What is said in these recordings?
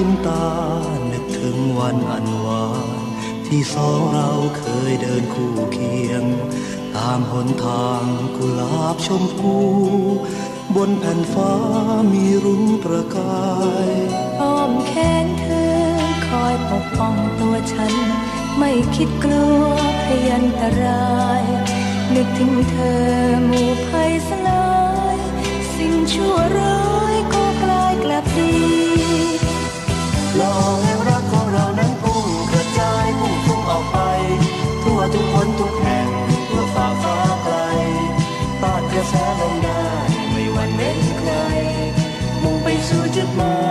นพริมตา นึกถึงวันอันหวาน ที่สองเราเคยเดินคู่เคียง ตามหนทางกุหลาบชมพู บนแผ่นฟ้ามีรุ้งประกายอ้อมแขนเธอคอยปกป้องตัวฉัน ไม่คิดกลัวพยันตราย นึกถึงเธอมู ลองให้รักของเรานั้นพุ่งกระจายพุ่งพุ่งออกไป ทั่วทุกคนทุกแห่งเพื่อฝ่าฟ้าไกลต้านกระแสลมได้ไม่หวั่นเว้นใครมุ่งไปสู่จุดหมาย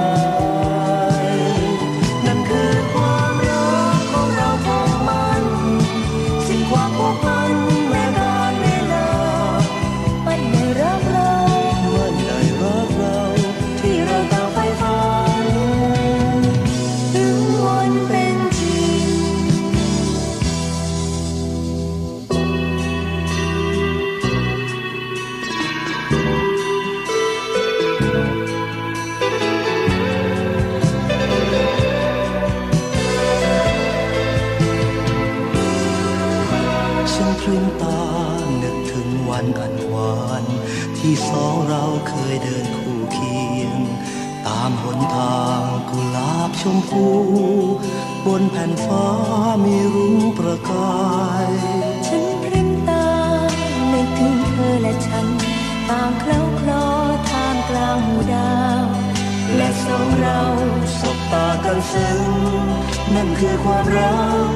วันอันหวาน ที่สองเราเคยเดินคู่เคียง ตามหนทางกุหลาบชมพู บนแผ่นฟ้ามีรุ้งประกาย ฉันพริมตานึกถึงเธอและฉัน ต่างเคล้าคลอทามกลางหมู่ดาว และสองเราสบตากันซึ้งนั่นคือความรัก